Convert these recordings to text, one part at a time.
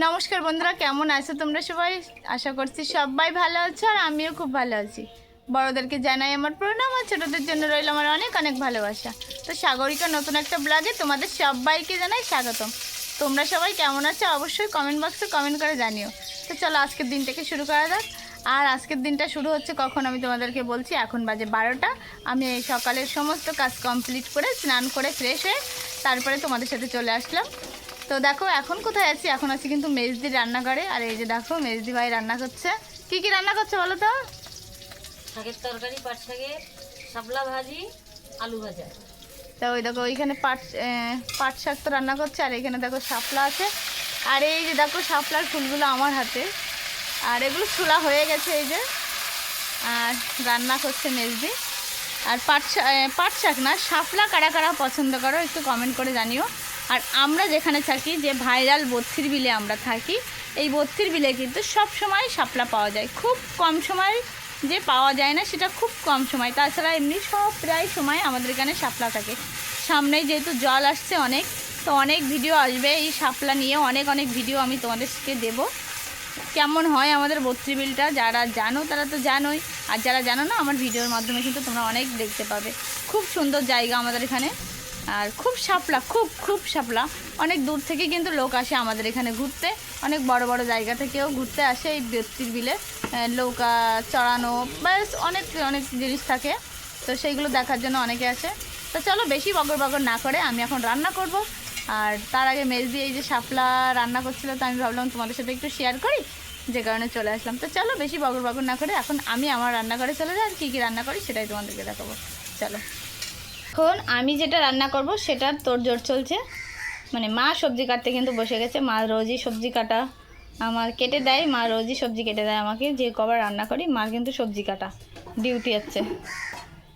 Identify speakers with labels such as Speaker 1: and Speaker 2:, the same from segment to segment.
Speaker 1: নমস্কার বন্ধুরা, কেমন আছো তোমরা সবাই? আশা করছি সবাই ভালো আছো আর আমিও খুব ভালো আছি। বড়োদেরকে জানাই আমার প্রণাম আর ছোটোদের জন্য রইল আমার অনেক অনেক ভালোবাসা। তো সাগরিকা নতুন একটা ব্লগে তোমাদের সবাইকে জানাই স্বাগতম। তোমরা সবাই কেমন আছো অবশ্যই কমেন্ট বক্সে কমেন্ট করে জানিও। তো চলো আজকের দিনটাকে শুরু করা যাক। আর আজকের দিনটা শুরু হচ্ছে কখন আমি তোমাদেরকে বলছি, এখন বাজে বারোটা। আমি এই সকালের সমস্ত কাজ কমপ্লিট করে, স্নান করে ফ্রেশ হয়ে তারপরে তোমাদের সাথে চলে আসলাম। তো দেখো এখন কোথায় আছি? এখন আছি কিন্তু মেজদি রান্নাঘরে। আর এই যে দেখো মেজদি ভাই রান্না করছে। কি কি রান্না করছে বলো তো?
Speaker 2: শাকের তরকারি পাট শাকের শাপলা ভাজি আলু ভাজা।
Speaker 1: তা ওই দেখো ওইখানে পাট পাট শাক তো রান্না করছে আর এখানে দেখো শাপলা আছে। আর এই যে দেখো শাপলার ফুলগুলো আমার হাতে। আর এগুলো ছোলা হয়ে গেছে এই যে। আর রান্না করছে মেজদি। আর পাট পাট শাক না শাপলা কারা কারা পছন্দ করো একটু কমেন্ট করে জানিও। আর আমরা যেখানে থাকি, যে ভাইরাল বত্রির বিলে আমরা থাকি, এই বত্রির বিলে কিন্তু সব সময় শাপলা পাওয়া যায়। খুব কম সময় যে পাওয়া যায় না, সেটা খুব কম সময়। তাছাড়া এমনি সব প্রায় সময় আমাদের এখানে শাপলা থাকে। সামনেই যেহেতু জল আসছে অনেক, তো অনেক ভিডিও আসবে। এই শাপলা নিয়ে অনেক অনেক ভিডিও আমি তোমাদেরকে দেবো। কেমন হয় আমাদের বত্রি বিলটা? যারা জানো তারা তো জানোই। আর যারা জানো না, আমার ভিডিওর মাধ্যমে কিন্তু তোমরা অনেক দেখতে পাবে। খুব সুন্দর জায়গা আমাদের এখানে। আর খুব সাপলা খুব খুব সাপলা অনেক দূর থেকে কিন্তু লোক আসে আমাদের এখানে ঘুরতে। অনেক বড় বড় জায়গা থেকেও ঘুরতে আসে এই বত্রির বিলে। নৌকা চড়ানো, ব্যাস, অনেক অনেক জিনিস থাকে। তো সেইগুলো দেখার জন্য অনেকে আসে। তো চলো বেশি বগর বগর না করে, আমি এখন রান্না করব। আর তার আগে মেজ দিয়ে এই যে শাপলা রান্না করছিল, তো আমি ভাবলাম তোমাদের সাথে একটু শেয়ার করি। যে কারণে চলে আসলাম। তো চলো বেশি বগর বগর না করে, এখন আমি আমার রান্নাঘরে চলে যাই, আর কী কী রান্না করি সেটাই তোমাদেরকে দেখাবো। চলো। এখন আমি যেটা রান্না করব সেটার তোড়জোড় চলছে। মানে মা সবজি কাটতে কিন্তু বসে গেছে। মা রোজই সবজি কাটা। আমার কেটে দেয়, মা রোজই সবজি কেটে দেয় আমাকে। যে কবার রান্না করি মার কিন্তু সবজি কাটা। ডিউটি হচ্ছে।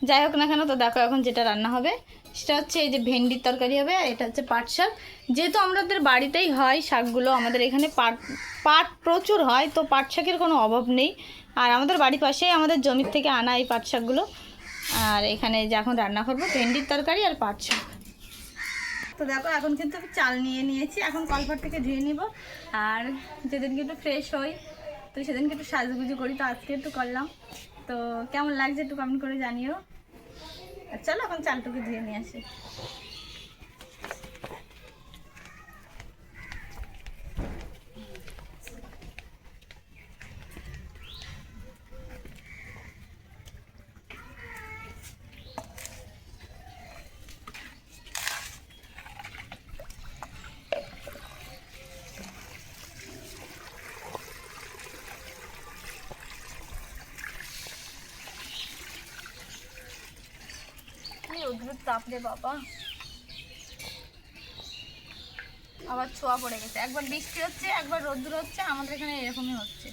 Speaker 1: যাই হোক না কেন, তো দেখো এখন যেটা রান্না হবে, সেটা হচ্ছে এই যে ভেন্ডির তরকারি হবে, আর এটা হচ্ছে পাট শাক। যেহেতু আমাদের বাড়িতেই হয় শাকগুলো, আমাদের এখানে পাট পাট প্রচুর হয়, তো পাট শাকের কোনো অভাব নেই। আর আমাদের বাড়ির পাশেই আমাদের জমির থেকে আনা এই পাট শাকগুলো। আর এখানে যে এখন রান্না করব, ভেন্ডির তরকারি আর পাট শাক। তো দেখো, এখন কিন্তু আমি চাল নিয়ে নিয়েছি। এখন কলঘর থেকে ধুয়ে নিব। আর যেদিনকে একটু ফ্রেশ হই, তো সেদিনকে একটু সাজুগুজু করি। তো আজকে একটু করলাম। তো কেমন লাগছে একটু কমেন্ট করে জানিও। আর চলো, এখন চালটুকু ধুয়ে নিয়ে আসি কি অদ্ভুত তাপ রে বাবা। আবার ছোঁয়া পড়ে গেছে। একবার বৃষ্টি হচ্ছে, একবার রোদ্দুর হচ্ছে, আমাদের এখানে এরকমই হচ্ছে।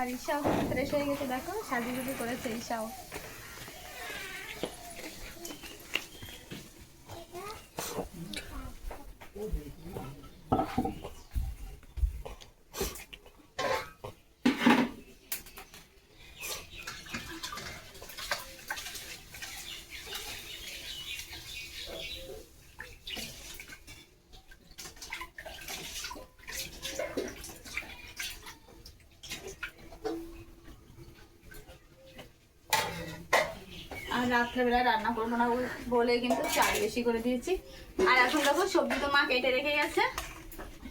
Speaker 1: আর ঈশাও ফ্রেশ হয়ে গেছে দেখো সাজুগুজু করেছে ঈশাও। আর রাত্রেবেলা রান্না করব না বল- কিন্তু চাল বেশি করে দিয়েছি। আর এখন দেখো সবজি তো মা কেটে রেখে গেছে।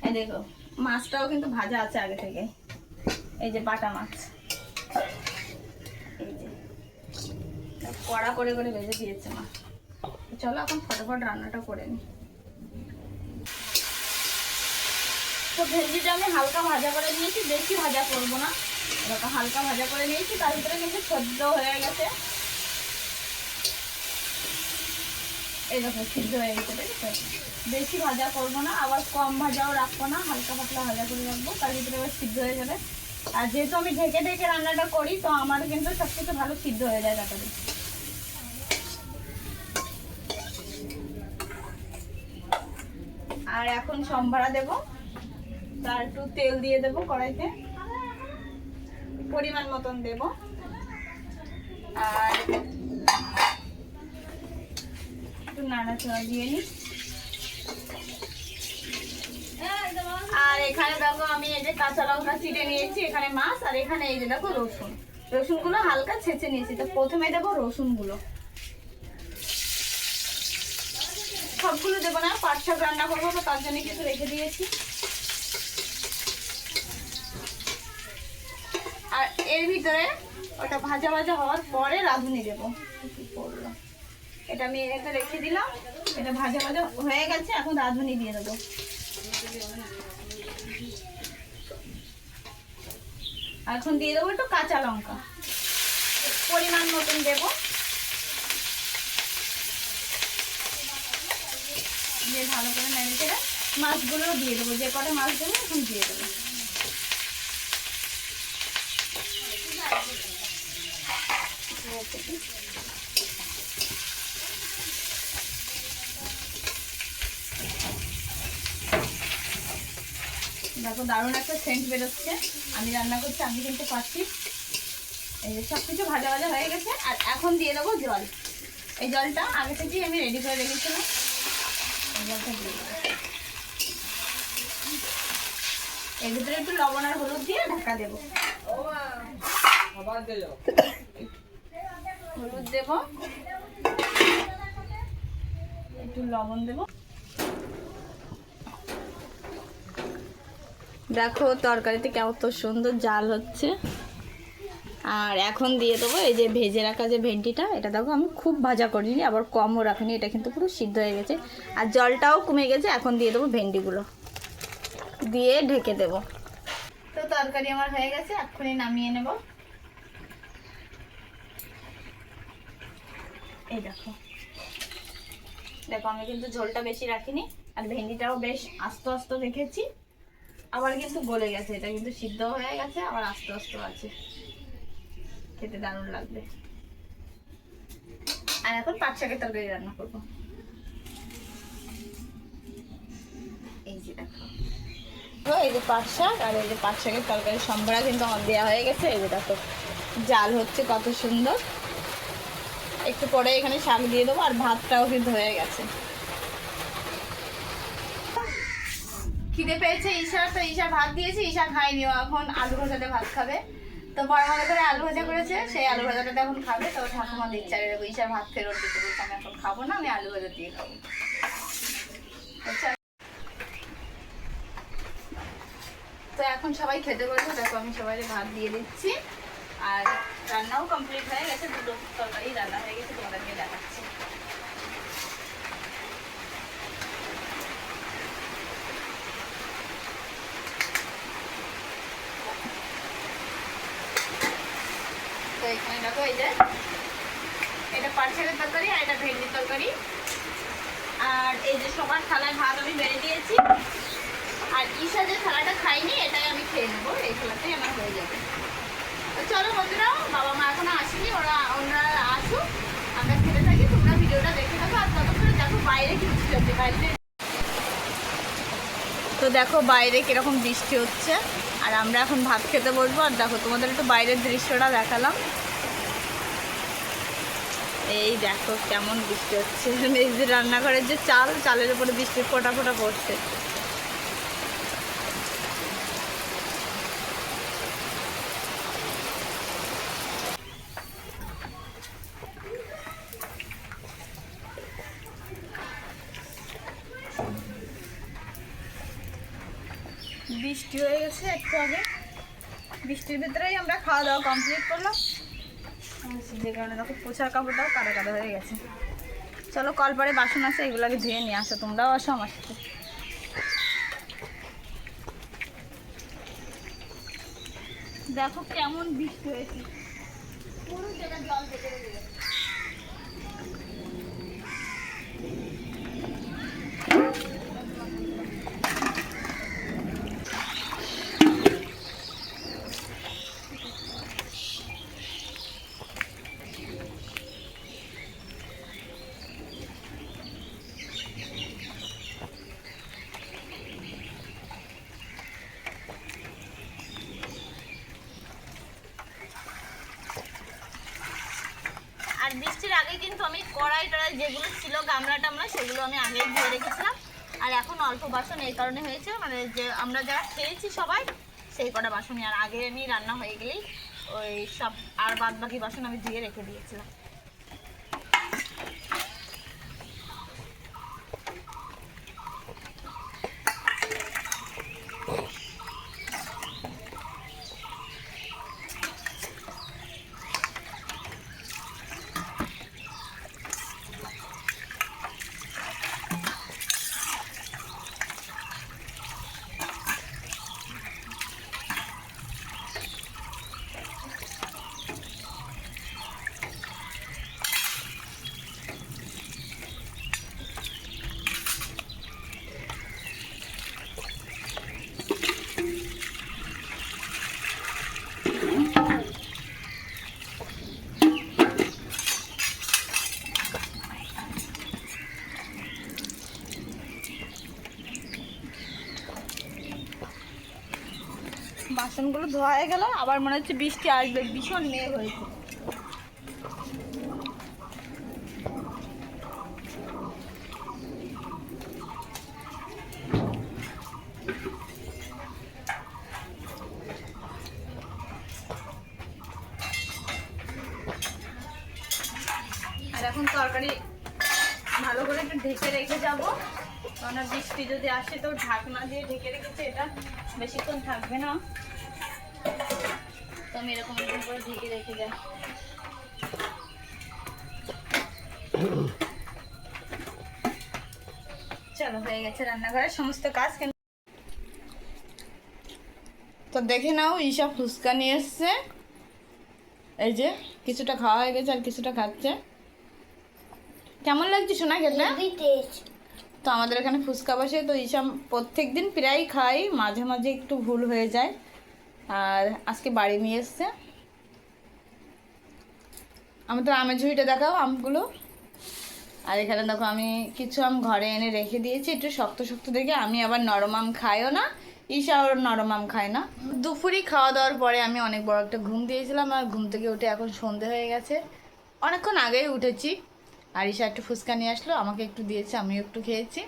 Speaker 1: এই দেখো, মাছটাও কিন্তু ভাজা আছে আগে থেকে। এই যে বাটা মাছ। এই যে। কড়া করে করে ভেজে দিয়েছে মা। চলো এখন ফটাফট রান্নাটা করে নিই তো ভেন্ডিটা আমি হালকা ভাজা করে নিয়েছি, বেশি ভাজা করব না। এরকম হালকা ভাজা করে নিয়েছি, তার ভিতরে কিন্তু সদ্য হয়ে গেছে। দেখো, সিদ্ধ হয়ে গেছে, দেখেছ? বেশি ভাজা করব না, আবার কম ভাজাও রাখব না, হালকা পাতলা ভাজা করে রাখব, তার ভিতরে এবার সিদ্ধ হয়ে যাবে। আর যেহেতু আমি ঢেকে ঢেকে রান্নাটা করি, তো আমার কিন্তু সব কিছু ভালো সিদ্ধ হয়ে যায় তাড়াতাড়ি। আর এখন সম্ভারা দেব, তার একটু তেল দিয়ে দেব কড়াইতে। পরিমাণ মতন দেব। আর একটু নাড়াচাড়া দিয়ে নিই আর এখানে দেখো আমি এই যে কাঁচা লঙ্কা নিয়েছি, এখানে মাছ, আর এখানে এই যে দেখো রসুন। রসুনগুলো হালকা ছেঁচে নিয়েছি, তো প্রথমে দেবো রসুনগুলো। সবগুলো দেবো না, পাঁচ শাক রান্না করব, তো তার জন্য কিছু রেখে দিয়েছি। আর এর ভিতরে ওটা ভাজা ভাজা হওয়ার পরে রাঁধুনি দেবো। এটা আমি এটা রেখে দিলাম। এটা ভাজা ভাজা হয়ে গেছে, এখন রাঁধুনি দিয়ে দেবো। এখন দিয়ে দেবো একটু কাঁচা লঙ্কা। পরিমাণ মতন দেবো। দিয়ে ভালো করে নেড়ে মাছগুলোও দিয়ে দেবো। যে কটা মাছ দেবো, এখন দিয়ে দেবো। দেখো দারুণ একটা সেন্ট বেরোচ্ছে। আমি রান্না করছি, আমি কিন্তু পাচ্ছি। এই সব কিছু ভাজা ভাজা হয়ে গেছে, আর এখন দিয়ে দেবো জল। এই জলটা আগে থেকেই আমি রেডি করে রেখেছিলাম। এই জলটা দিয়ে এর ভিতরে একটু লবণ আর হলুদ দিয়ে ঢাকা দেবো। হলুদ দেবো। একটু লবণ দেব। দেখো তরকারিতে কত সুন্দর জাল হচ্ছে। আর এখন দিয়ে দেবো এই যে ভেজে রাখা যে ভেন্ডিটা, এটা দেখো আমি খুব ভাজা করিনি, আবার কমও রাখিনি, এটা কিন্তু পুরো সিদ্ধ হয়ে গেছে। আর জলটাও কমে গেছে, এখন দিয়ে দেবো ভেন্ডিগুলো। দিয়ে ঢেকে দেব। তো তরকারি আমার হয়ে গেছে, এক্ষুনি নামিয়ে নেব। এই দেখো। দেখো, আমি কিন্তু ঝোলটা বেশি রাখিনি, আর ভেন্ডিটাও বেশ আস্তে আস্তে রেখেছি। আবার কিন্তু গলে গেছে, এটা কিন্তু সিদ্ধ হয়ে গেছে, আবার আস্তে আস্তে আছে। খেতে দারুণ লাগবে। আর এখন পাট শাকের তরকারি রান্না করব। এই যে দেখো। এই যে পাট শাক আর এই যে পাট শাকের তরকারি সম্বরা কিন্তু আমার দেওয়া হয়ে গেছে। এই যে দেখো, জাল হচ্ছে কত সুন্দর। একটু পরে এখানে শাক দিয়ে দেবো আর ভাতটাও কিন্তু হয়ে গেছে। খিদে পেয়েছে, ঈশা তো ঈশা ভাত দিয়েছে, ঈশা খায়নি। ও এখন আলু ভাজাতে ভাত খাবে। তো বড় মামা করে আলু ভাজা করেছে, সেই আলু ভাজাটা এখন খাবে। তো ঠাকুমা দিচ্ছে আর ঈশার ভাত ফেরত দিতে বলছে, আমি এখন খাব না, আমি আলু ভাজা দিয়ে খাব। আচ্ছা। তো এখন সবাই খেতে বসে, দেখো আমি সবাই ভাত দিয়ে দিচ্ছি। আর রান্নাও কমপ্লিট হয়ে গেছে, দুটো তরকারি রান্না হয়ে গেছে, তোমাদেরকে দেখাচ্ছি। তো এখানে দেখো এই যে, এটা পার্সেলের তরকারি আর এটা ভেন্ডির তরকারি। আর এই যে সবার থালায় ভাত আমি বেড়ে দিয়েছি। আর ঈশা যে থালাটা খাইনি এটাই আমি খেয়ে নেব। এই থালাতেই আমার হয়ে যাবে। তো চলো বন্ধুরা, বাবা মা এখনও আসেনি, ওরা ওনারা আসুক। আমরা খেতে থাকি, তোমরা ভিডিওটা দেখে থাকো, আর ততক্ষণে দেখো বাইরে কি হচ্ছে। বাইরে তো দেখো বাইরে কীরকম বৃষ্টি হচ্ছে। আর আমরা এখন ভাত খেতে বসবো। আর দেখো, তোমাদের একটু বাইরের দৃশ্যটা দেখালাম। এই দেখো কেমন বৃষ্টি হচ্ছে। রান্নাঘরের যে চাল, চালের উপরে বৃষ্টি ফোটা ফোটা পড়ছে। বৃষ্টি হয়ে গেছে একটু আগে। বৃষ্টির ভিতরেই আমরা খাওয়া দাওয়া কমপ্লিট করলাম। যে কারণে দেখো পোছার কাপড়টাও কাদা কাদা হয়ে গেছে। চলো কলপারে বাসন আছে, এগুলোকে ধুয়ে নিয়ে আসো, তোমরাও আসো আমার সাথে। দেখো কেমন বৃষ্টি হয়েছে। আগে কিন্তু আমি কড়াই টড়াই যেগুলো ছিল, গামলা টামলা, সেগুলো আমি আগেই ধুয়ে রেখেছিলাম। আর এখন অল্প বাসন এই কারণে হয়েছে মানে যে আমরা যারা খেয়েছি সবাই, সেই কটা বাসনই। আর আগে আমি রান্না হয়ে গেলেই ওই সব আর বাদ বাকি বাসন আমি ধুয়ে রেখে দিয়েছিলাম। বাসনগুলো ধোয়া গেল, আবার মনে হচ্ছে বৃষ্টি আসবে, ভীষণ মেঘ হয়েছে। আর এখন তরকারি ভালো করে একটু ঢেকে রেখে যাব। কারণ বৃষ্টি যদি আসে তো ঢাকনা দিয়ে ঢেকে রেখেছে এটা, বেশিক্ষণ থাকবে না। তো আমি এরকম করে ঢেকে রেখে যাই চলো, হয়ে গেছে রান্নাঘরের সমস্ত কাজ। তো দেখে নাও, ঈশা ফুচকা নিয়ে এসছে। এই যে, কিছুটা খাওয়া হয়ে গেছে আর কিছুটা খাচ্ছে। কেমন লাগছে শোনা খেতে? তো আমাদের এখানে ফুচকা বসে, তো ইসাম প্রত্যেক দিন প্রায় খাই মাঝে মাঝে একটু ভুল হয়ে যায়। আর আজকে বাড়ি নিয়ে এসছে। আমাদের আমের ঝুড়িটা দেখাও, আমগুলো। আর এখানে দেখো, আমি কিছু আম ঘরে এনে রেখে দিয়েছি, একটু শক্ত শক্ত দেখে। আমি আবার নরম আম খাইও না, ঈশা ওর নরম আম খায় না। দুপুরই খাওয়া দাওয়ার পরে আমি অনেক বড় একটা ঘুম দিয়েছিলাম, আর ঘুম থেকে উঠে এখন সন্ধে হয়ে গেছে। অনেকক্ষণ আগেই উঠেছি। আর ঈশা একটু ফুচকা নিয়ে আসলো, আমাকে একটু দিয়েছে, আমিও একটু খেয়েছি।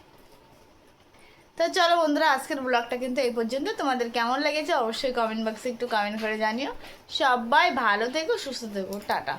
Speaker 1: তো চলো বন্ধুরা, আজকের ব্লগটা কিন্তু এই পর্যন্ত। তোমাদের কেমন লেগেছে অবশ্যই কমেন্ট বক্সে একটু কমেন্ট করে জানিও। সবাই ভালো থেকো, সুস্থ থেকো, টাটা।